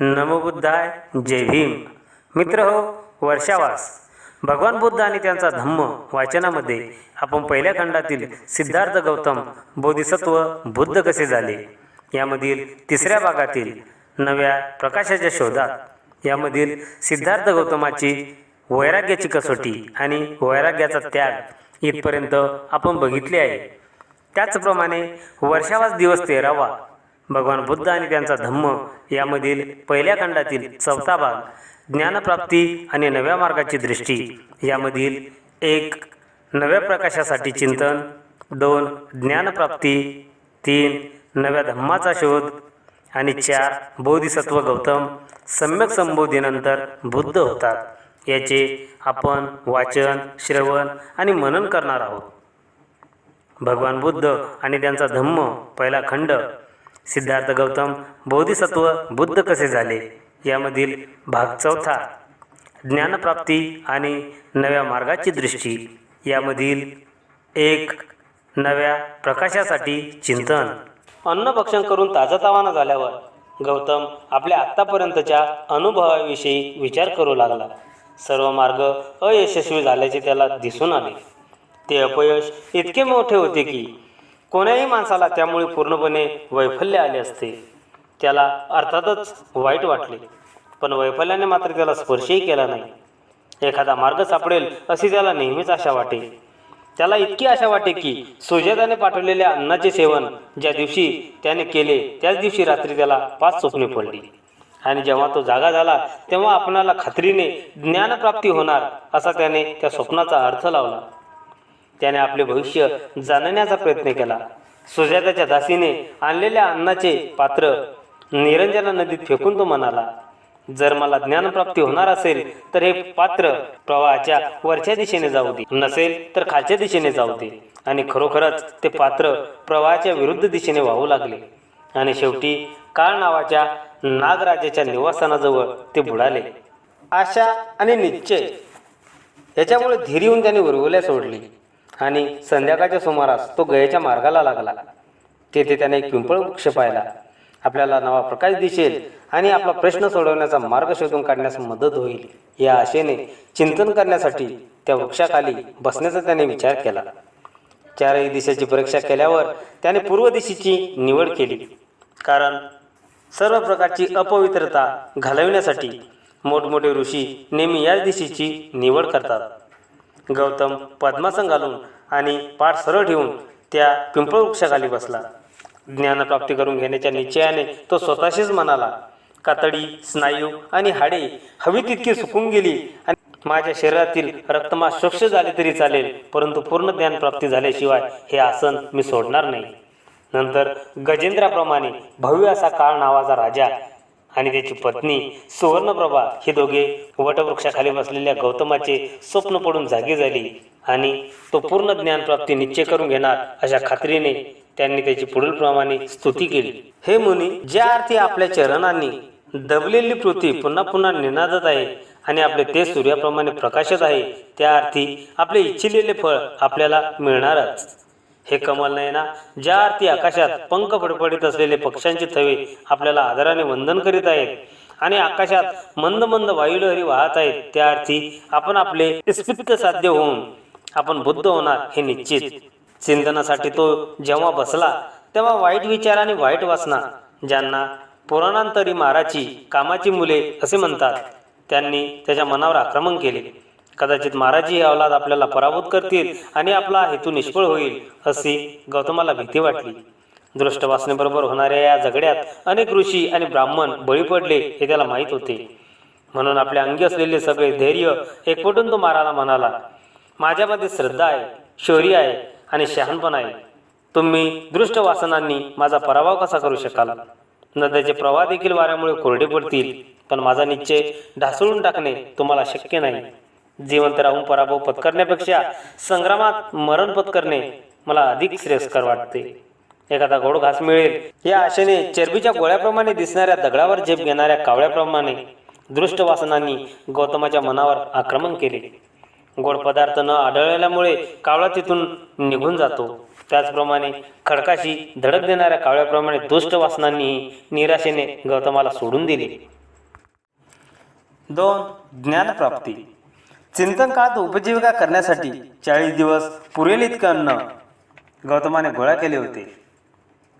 नमोबुद्धाय जय भीम. मित्र हो वर्षावास. भगवान बुद्ध आणि त्यांचा धम्म वाचनामध्ये आपण पहिल्या खंडातील सिद्धार्थ गौतम बोधिसत्व बुद्ध कसे झाले? यामधील तिसऱ्या भागातील नव्या प्रकाशाच्या शोधात. यामधील सिद्धार्थ गौतमाची वैराग्याची कसोटी आणि वैराग्याचा त्याग इथपर्यंत आपण बघितले आहे. त्याचप्रमाणे वर्षावास दिवस तेरावा. भगवान बुद्ध आणि त्यांचा धम्म यामधील पहिल्या खंडातील चौथा भाग ज्ञानप्राप्ती आणि नव्या मार्गाची दृष्टी यामधील एक नव्या प्रकाशासाठी चिंतन दोन ज्ञानप्राप्ती तीन नव्या धम्माचा शोध आणि चार बोधिसत्व गौतम सम्यक संबोधीनंतर बुद्ध होतात. याचे आपण वाचन श्रवण आणि मनन करणार आहोत. भगवान बुद्ध आणि त्यांचा धम्म पहिला खंड सिद्धार्थ गौतम बोधिसत्व बुद्ध कसे झाले? यामधील भाग चौथा ज्ञानप्राप्ती आणि नव्या मार्गाची दृष्टी. यामधील एक नव्या प्रकाशासाठी चिंतन. अन्नभक्षण करून ताजातावाना झाल्यावर गौतम आपल्या आत्तापर्यंतच्या अनुभवाविषयी विचार करू लागला. सर्व मार्ग अयशस्वी झाल्याचे त्याला दिसून आले. ते अपयश इतके मोठे होते की कोण्याही माणसाला त्यामुळे पूर्णपणे वैफल्य आले असते. त्याला अर्थातच वाईट वाटले. पण वैफल्याने मात्र त्याला स्पर्शही केला नाही. एखादा मार्ग सापडेल अशी त्याला नेहमीच आशा वाटे. त्याला इतकी आशा वाटे की सुजाताने पाठवलेल्या अन्नाचे सेवन ज्या दिवशी त्याने केले त्याच दिवशी रात्री त्याला पाच स्वप्ने पडली. आणि जेव्हा तो जागा झाला तेव्हा आपणाला खात्रीने ज्ञानप्राप्ती होणार असा त्याने त्या स्वप्नाचा अर्थ लावला. त्याने आपले भविष्य जाणण्याचा प्रयत्न केला. सुजाताच्या दासीने आणलेल्या अन्नाचे पात्र निरंजना नदीत फेकून तो म्हणाला जर मला ज्ञानप्राप्ती होणार असेल तर हे पात्र प्रवाहाच्या वरच्या दिशेने जाऊ दे. नसेल तर खालच्या दिशेने जाऊ दे. आणि खरोखरच ते पात्र प्रवाहाच्या विरुद्ध दिशेने वाहू लागले. आणि शेवटी काळ नावाच्या नागराजाच्या निवासस्थानाजवळ ते बुडाले. आशा आणि निश्चय याच्यामुळे धीर येऊन त्याने उरवल्या सोडली. आणि संध्याकाळच्या सुमारास तो गयेच्या मार्गाला लागला. तेथे त्याने एक पिंपळ वृक्ष पाहिला. आपल्याला नवा प्रकाश दिसेल आणि आपला प्रश्न सोडवण्याचा मार्ग शोधून काढण्यास मदत होईल. या आशेने चिंतन करण्यासाठी त्या वृक्षाखाली बसण्याचा त्याने विचार केला. चारही दिशेची परीक्षा केल्यावर त्याने पूर्व दिशेची निवड केली. कारण सर्व प्रकारची अपवित्रता घालविण्यासाठी मोठमोठे ऋषी नेहमी याच दिशेची निवड करतात. गौतम पद्मासन घालून आणि पाठ सरळ ठेवून त्या पिंपळ वृक्षाखाली बसला. ज्ञानप्राप्ती करून घेण्याच्या निश्चयाने तो स्वतःशीच म्हणाला कातडी स्नायू आणि हाडे हवी तितकी सुकून गेली आणि माझ्या शरीरातील रक्तमा स्वच्छ झाले तरी चालेल परंतु पूर्ण ज्ञानप्राप्ती झाल्याशिवाय हे आसन मी सोडणार नाही. नंतर गजेंद्राप्रमाणे भव्य असा काळ नावाचा राजा आणि त्याची पत्नी सुवर्णप्रभा हे दोघे वटवृक्षाखाली बसलेल्या गौतमाचे स्वप्न पडून जागी झाली आणि तो पूर्ण ज्ञानप्राप्ती निश्चय करून घेणार अशा खात्रीने त्यांनी त्याची पुढील प्रमाणे स्तुती केली. हे मुनी ज्या अर्थी आपल्या चरणांनी दबलेली पृथ्वी पुन्हा पुन्हा निनादत आहे आणि आपले ते सूर्याप्रमाणे प्रकाशत आहे त्या अर्थी आपले इच्छिलेले फळ आपल्याला मिळणारच. हे कमल नयना ज्या अर्थी आकाशात पंख फडफडीत असलेले पक्ष्यांचे थवे आपल्याला आदराने वंदन करीत आहेत आणि आकाशात मंद मंद वायुलहरी वाहत आहेत त्या अर्थी आपण आपले इस्पित्त साध्य होऊन आपण बुद्ध होणार हे निश्चित. चिंतनासाठी तो जेव्हा बसला तेव्हा वाईट विचार आणि वाईट वासना ज्यांना पुराणांतरी माराची कामाची मुले असे म्हणतात त्यांनी त्याच्या मनावर आक्रमण केले. कदाचित महाराजी ही अवलाद आपल्याला पराभूत करतील आणि आपला हेतू निष्फळ होईल अशी गौतमाला भीती वाटली. दृष्ट वासनेबरोबर होणाऱ्या या झगड्यात अनेक ऋषी आणि ब्राह्मण बळी पडले हे त्याला माहीत होते. म्हणून आपल्या अंगी असलेले सगळे धैर्य एकवटून तो माराला म्हणाला माझ्यामध्ये श्रद्धा आहे शौर्य आहे आणि शहाणपण आहे. तुम्ही दृष्ट वासनांनी माझा पराभव कसा करू शकाल? नद्याचे प्रवाह देखील वाऱ्यामुळे कोरडे पडतील पण माझा निश्चय ढासळून टाकणे तुम्हाला शक्य नाही. जिवंत राहून पराभव पत्करण्यापेक्षा संग्रामात मरण पत्करणे मला अधिक श्रेयस्कर वाटते. एखादा गोड घास मिळेल या आशेने चरबीच्या गोळ्याप्रमाणे दिसणाऱ्या दगडावर झेप घेणाऱ्या कावळ्याप्रमाणे दृष्ट वासनांनी गौतमाच्या मनावर आक्रमण केले. गोड पदार्थ न आढळल्यामुळे कावळा तिथून निघून जातो. त्याचप्रमाणे खडकाशी धडक देणाऱ्या कावळ्याप्रमाणे दुष्ट वासनांनीही निराशेने गौतमाला सोडून दिले. दोन ज्ञानप्राप्ती. चिंतन काळात उपजीविका करण्यासाठी चाळीस दिवस पुरेल इतकं अन्न. गौतमाने गोळा केले होते.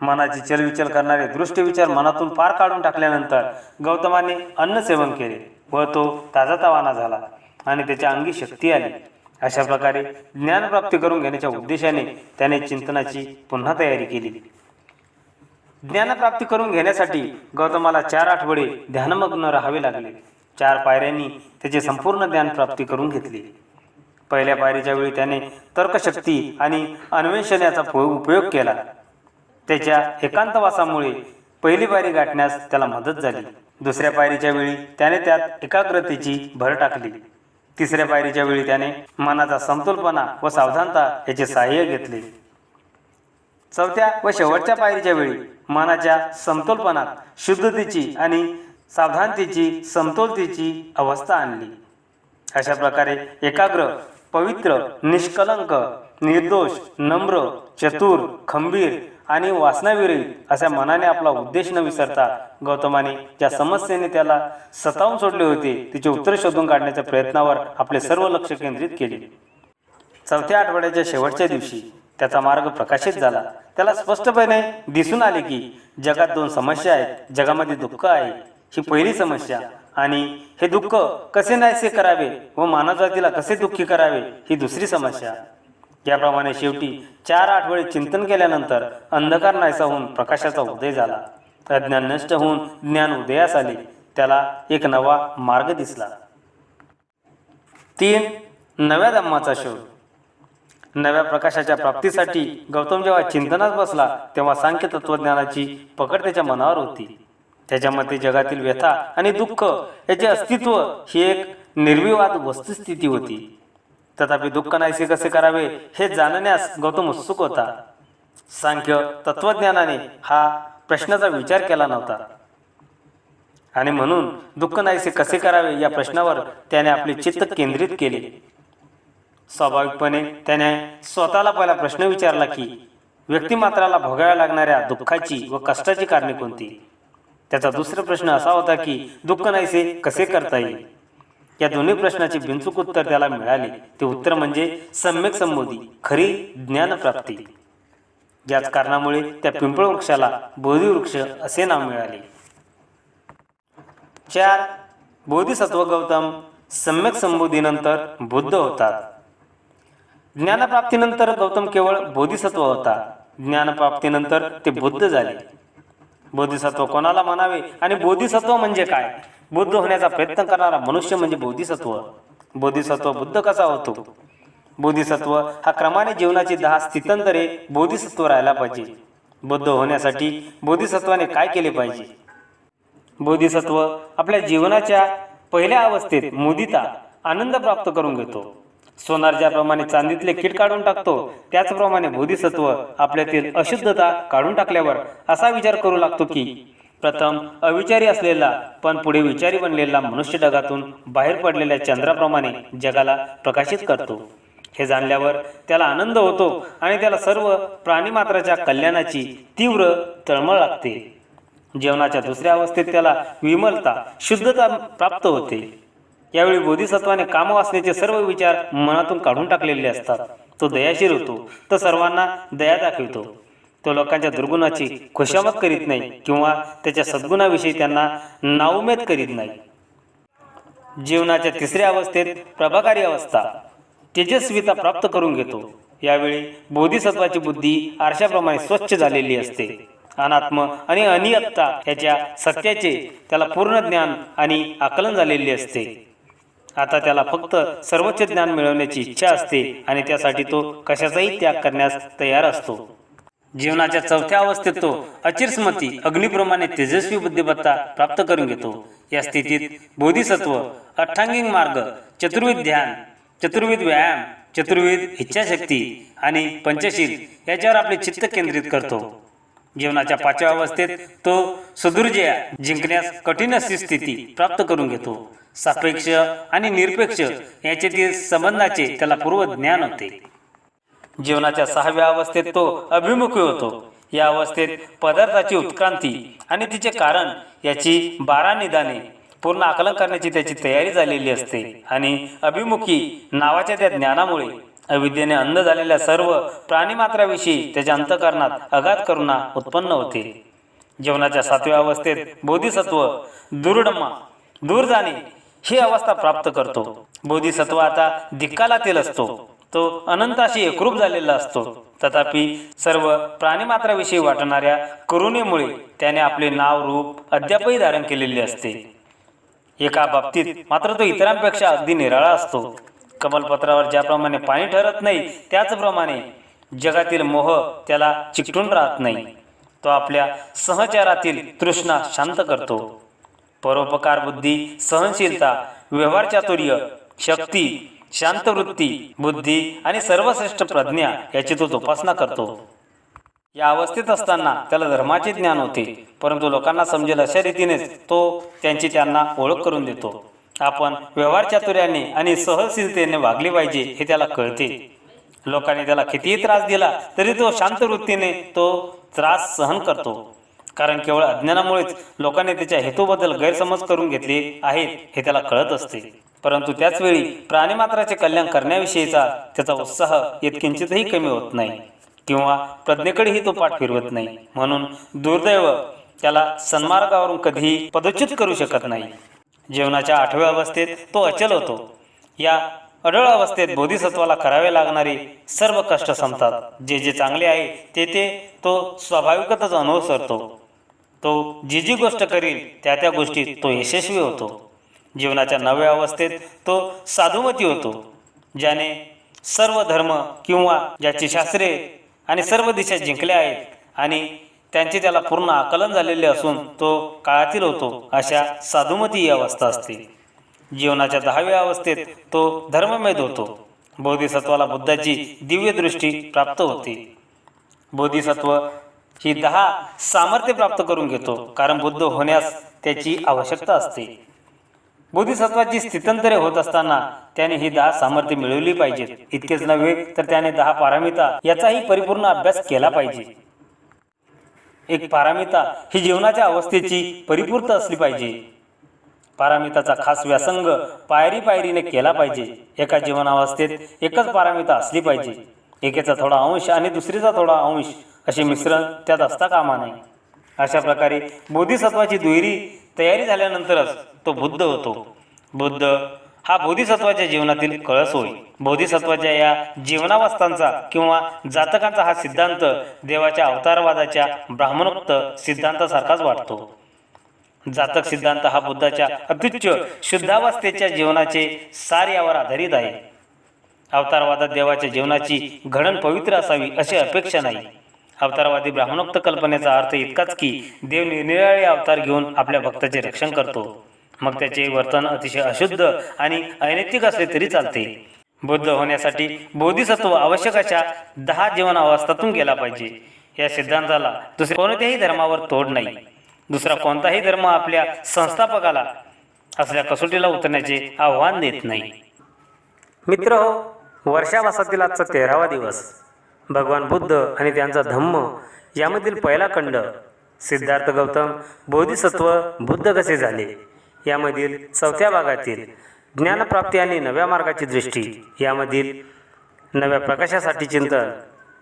मनाची चलविचल करणारे दृष्टविचार मनातून पार काढून टाकल्यानंतर गौतमाने अन्न सेवन केले व तो ताजातवाना झाला आणि त्याच्या अंगी शक्ती आली. अशा प्रकारे ज्ञानप्राप्ती करून घेण्याच्या उद्देशाने त्याने चिंतनाची पुन्हा तयारी केली. ज्ञानप्राप्ती करून घेण्यासाठी गौतमाला चार आठवडे ध्यानमग्न राहावे लागले. चार पायऱ्यांनी त्याचे संपूर्ण ज्ञान प्राप्ती करून घेतली. पहिल्या पायरीच्या वेळी त्याने तर्कशक्ती आणि अन्वेषणाचा याचा उपयोग केला. त्याच्या एकांतवासामुळे पहिली पायरी गाठण्यास त्याला मदत झाली. दुसऱ्या पायरीच्या वेळी त्याने त्यात एकाग्रतेची भर टाकली. तिसऱ्या पायरीच्या वेळी त्याने मनाचा समतोलपणा व सावधानता याचे सहाय्य घेतले. चौथ्या व शेवटच्या पायरीच्या वेळी मनाच्या समतोलपणात शुद्धतेची आणि सावधानतेची समतोलतेची अवस्था आणली. अशा प्रकारे एकाग्र पवित्र निष्कलंक निर्दोष नम्र चतुर खंबीर आणि वासनाविरहित अशा मनाने आपला उद्देश न विसरता गौतमाने ज्या समस्येने त्याला सतावून सोडले होते तिचे उत्तर शोधून काढण्याच्या प्रयत्नावर आपले सर्व लक्ष केंद्रित केले. चौथ्या आठवड्याच्या शेवटच्या दिवशी त्याचा मार्ग प्रकाशित झाला. त्याला स्पष्टपणे दिसून आले की जगात दोन समस्या आहेत. जगामध्ये दुःख आहे. ही पहिली समस्या. आणि हे दुःख कसे नाहीसे करावे व मानवजातीला कसे दुःखी करावे ही दुसरी समस्या. याप्रमाणे शेवटी चार आठवडे चिंतन केल्यानंतर अंधकार नाहीसा होऊन प्रकाशाचा उदय झाला. अज्ञान नष्ट होऊन ज्ञान उदयास आले. त्याला एक नवा मार्ग दिसला. तीन नव्या धम्माचा शोध. नव्या प्रकाशाच्या प्राप्तीसाठी गौतम जेव्हा चिंतनात बसला तेव्हा सांख्य तत्वज्ञानाची पकड त्याच्या मनावर होती. त्याच्यामध्ये जगातील व्यथा आणि दुःख याचे अस्तित्व ही एक निर्विवाद वस्तुस्थिती होती. तथापि दुःख नाहीसे कसे करावे हे जाणण्यास गौतम उत्सुक होता. सांख्य तत्वज्ञानाने हा प्रश्नाचा विचार केला नव्हता. आणि म्हणून दुःख नाहीसे कसे करावे या प्रश्नावर त्याने आपले चित्त केंद्रित केले. स्वाभाविकपणे त्याने स्वतःला पहिला प्रश्न विचारला की व्यक्तिमात्राला भोगाव्या लागणाऱ्या दुःखाची व कष्टाची कारणे कोणती? त्याचा दुसरा प्रश्न असा होता की दुःख नाहीसे कसे करता येईल? या दोन्ही प्रश्नाचे बिनचूक उत्तर त्याला मिळाले. ते उत्तर म्हणजे सम्यक संबोधी खरी ज्ञानप्राप्ती. याच कारणामुळे त्या पिंपळ वृक्षाला बोधिवृक्ष असे नाव मिळाले. चार बोधिसत्व गौतम सम्यक संबोधीनंतर बुद्ध होतात. ज्ञानप्राप्तीनंतर गौतम केवळ बोधिसत्व होता. ज्ञानप्राप्तीनंतर ते बुद्ध झाले. बोधिसत्व कोणाला म्हणावे आणि बोधिसत्व म्हणजे काय? बुद्ध होण्याचा प्रयत्न करणारा मनुष्य म्हणजे बोधिसत्व. बोधिसत्व बुद्ध कसा होतो? बोधिसत्व हा क्रमाने जीवनाची दहा स्थितंतरे बोधिसत्व राहायला पाहिजे. बुद्ध होण्यासाठी बोधिसत्वाने काय केले पाहिजे? बोधिसत्व आपल्या जीवनाच्या पहिल्या अवस्थेत मुदिता आनंद प्राप्त करून घेतो. सोनार ज्याप्रमाणे चांदीतले किट काढून टाकतो त्याचप्रमाणे बोधिसत्व आपल्यातील अशुद्धता काढून टाकल्यावर असा विचार करू लागतो की प्रथम अविचारी असलेला पण पुढे विचारी बनलेला मनुष्य ढगातून बाहेर पडलेल्या चंद्राप्रमाणे जगाला प्रकाशित करतो. हे जाणल्यावर त्याला आनंद होतो आणि त्याला सर्व प्राणीमात्राच्या कल्याणाची तीव्र तळमळ लागते. जेवणाच्या दुसऱ्या अवस्थेत त्याला विमलता शुद्धता प्राप्त होते. यावेळी बोधिसत्वाने कामवासनेचे सर्व विचार मनातून काढून टाकलेले असतात. तो दयाशीर होतो. तो सर्वांना दया दाखवितो. तो लोकांच्या दुर्गुणाची खुशामत करीत नाही किंवा त्याच्या सद्गुणाविषयी त्यांना नाउमेद करीत नाही. जीवनाच्या तिसऱ्या अवस्थेत प्रभाकारी अवस्था तेजस्विता प्राप्त करून घेतो. यावेळी बोधिसत्वाची बुद्धी आरशाप्रमाणे स्वच्छ झालेली असते. अनात्म आणि अनियत्ता याच्या सत्याचे त्याला पूर्ण ज्ञान आणि आकलन झालेले असते. आता त्याला फक्त सर्वोच्च ज्ञान मिळवण्याची इच्छा असते आणि त्यासाठी तो कशाचाही त्याग करण्यास तयार असतो. जीवनाच्या चौथ्या अवस्थेत तो अचिरस्मती अग्निप्रमाणे तेजस्वी बुद्धिमत्ता प्राप्त करून घेतो. या स्थितीत बोधिसत्व अठ्ठांगिक मार्ग चतुर्विध ध्यान चतुर्विध व्यायाम चतुर्विध इच्छाशक्ती आणि पंचशील याच्यावर आपले चित्त केंद्रित करतो. जीवनाच्या पाचव्या अवस्थेत तो सुदुर्जया जिंकण्यास कठीण अशी स्थिती प्राप्त करून घेतो. सापेक्ष आणि निरपेक्ष याच्यातील संबंधाचे त्याला पूर्व ज्ञान होते. जीवनाच्या सहाव्या अवस्थेत तो अभिमुखी होतो. या अवस्थेत पदार्थाची उत्क्रांती आणि तिचे कारण याची बारा निदाने पूर्ण आकलन करण्याची त्याची तयारी झालेली असते आणि अभिमुखी नावाच्या त्या ज्ञानामुळे अविद्येने अंध झालेल्या सर्व प्राणीमात्राविषयी त्याच्या अंतकरणात अगाध करुणा उत्पन्न होते. जीवनाच्या सातव्या अवस्थेत बोधिसत्व दुर्डमा दूर जाणे ही अवस्था प्राप्त करतो. बोधिसत्व आता दिक्कालातील असतो. तो अनंताशी एकरूप झालेला असतो. तथापि सर्व प्राणीमात्राविषयी वाटणाऱ्या करुणेमुळे त्याने आपले नाव रूप अद्यापही धारण केलेले असते. एका बाबतीत मात्र तो इतरांपेक्षा अगदी निराळा असतो. कमलपत्रावर ज्याप्रमाणे पाणी ठरत नाही त्याचप्रमाणे जगातील मोह त्याला चिकटून राहत नाही. तो आपल्या सहचारातील तृष्णा शांत करतो. परोपकार बुद्धी सहनशीलता व्यवहार चातुर्य शक्ती शांतवृत्ती बुद्धी आणि सर्वश्रेष्ठ प्रज्ञा याची तो जोपासना करतो. या अवस्थेत असताना त्याला धर्माचे ज्ञान होते परंतु लोकांना समजेल अशा रीतीनेच तो त्यांची त्यांना ओळख करून देतो. आपण व्यवहार चातुर्याने आणि सहनशीलतेने वागले पाहिजे हे त्याला कळते. लोकांनी त्याला कितीही त्रास दिला तरी तो शांत वृत्तीने तो त्रास सहन करतो. कारण केवळ अज्ञानामुळेच लोकांनी त्याच्या हेतूबद्दल गैरसमज करून घेतले आहेत हे त्याला कळत असते. परंतु त्याचवेळी प्राणीमात्राचे कल्याण करण्याविषयीचा त्याचा उत्साह किंचितही कमी होत नाही किंवा प्रज्ञेकडेही तो पाठ फिरवत नाही. म्हणून दुर्दैव त्याला सन्मार्गावरून कधीही पदच्युत करू शकत नाही. जीवनाच्या आठव्या अवस्थेत तो अचल होतो. या अडळ अवस्थेत बोधिसत्वाला करावे लागणारे सर्व कष्ट संपतात. जे जे चांगले आहे ते ते तो स्वाभाविकतच अनुसरतो तो जी जी गोष्ट करील त्या त्या गोष्टीत तो यशस्वी होतो. जीवनाच्या नव्या अवस्थेत तो साधुमती होतो. ज्याने सर्व धर्म किंवा ज्याची शास्त्रे आणि सर्व दिशा जिंकल्या आहेत आणि त्यांचे त्याला पूर्ण आकलन झालेले असून तो काळातील होतो अशा साधुमती ही अवस्था असते. जीवनाच्या दहाव्या अवस्थेत तो धर्ममेध होतो. बोधिसत्वाला बुद्धाची दिव्य दृष्टी प्राप्त होते. बोधिसत्व ही दहा सामर्थ्य प्राप्त करून घेतो कारण बुद्ध होण्यास त्याची आवश्यकता असते. बोधिसत्वाची स्थितंतरे होत असताना त्याने ही दहा सामर्थ्य मिळवली पाहिजेत. इतकेच नव्हे तर त्याने दहा पारामिता याचाही परिपूर्ण अभ्यास केला पाहिजे. एक पारामिता ही जीवनाच्या अवस्थेची परिपूर्त असली पाहिजे. पारामिताचा खास व्यासंग पायरी पायरीने केला पाहिजे. एका जीवनावस्थेत एकच पारामिता असली पाहिजे. एकेचा थोडा अंश आणि दुसरीचा थोडा अंश असे मिश्रण त्यात असता कामा नाही अशा प्रकारे बोधिसत्वाची दुहेरी तयारी झाल्यानंतरच तो बुद्ध होतो. बुद्ध हा बोधिसत्वाच्या जीवनातील कळस होय. बोधिसत्वाच्या या जीवनावस्थांचा किंवा जातकांचा हा सिद्धांत देवाच्या अवतारवादाच्या ब्राह्मणोक्त सिद्धांतासारखाच वाटतो. जातक सिद्धांत हा बुद्धाच्या अत्युच्च शुद्धावस्थेच्या जीवनाचे सार यावर आधारित आहे. अवतारवादात देवाच्या जीवनाची घडण पवित्र असावी अशी अपेक्षा नाही. अवतारवादी ब्राह्मणोक्त कल्पनेचा अर्थ इतकाच की देव निरनिराळे अवतार घेऊन आपल्या भक्ताचे रक्षण करतो. मग त्याचे वर्तन अतिशय अशुद्ध आणि अनैतिक असले तरी चालते. बुद्ध होण्यासाठी बोधिसत्व आवश्यक अशा दहा जीवन अवस्थातून गेला पाहिजे. या सिद्धांताला दुसऱ्या कोणत्याही धर्मावर तोड नाही. दुसरा कोणताही धर्म आपल्या संस्थापकाला असल्या कसोटीला उतरण्याचे आव्हान देत नाही. मित्र हो वर्षावासातील आजचा तेरावा दिवस. भगवान बुद्ध आणि त्यांचा धम्म यामधील पहिला खंड. सिद्धार्थ गौतम बोधिसत्व बुद्ध कसे झाले? यामधील चौथ्या भागातील ज्ञानप्राप्ती आणि नव्या मार्गाची दृष्टी. यामधील नव्या प्रकाशासाठी चिंतन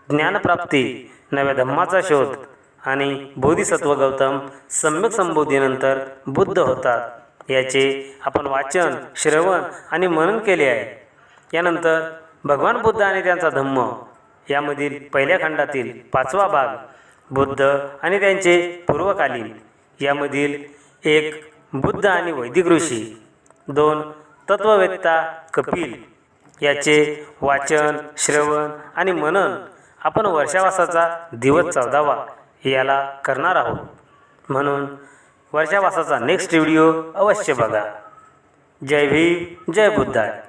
ज्ञानप्राप्ती नव्या धम्माचा शोध आणि बोधिसत्व गौतम सम्यक संबोधीनंतर बुद्ध होतात. याचे आपण वाचन श्रवण आणि मनन केले आहे. यानंतर भगवान बुद्ध आणि त्यांचा धम्म. यामधील पहिल्या खंडातील पाचवा भाग बुद्ध आणि त्यांचे पूर्वकालीन. यामधील एक बुद्ध आणि वैदिक ऋषी दोन तत्ववेत्ता कपिल. याचे वाचन श्रवण आणि मनन आपण वर्षावासाचा दिवस चौदावा याला करणार आहोत. म्हणून वर्षावासाचा नेक्स्ट व्हिडिओ अवश्य बघा. जय भीम जय बुद्धाय.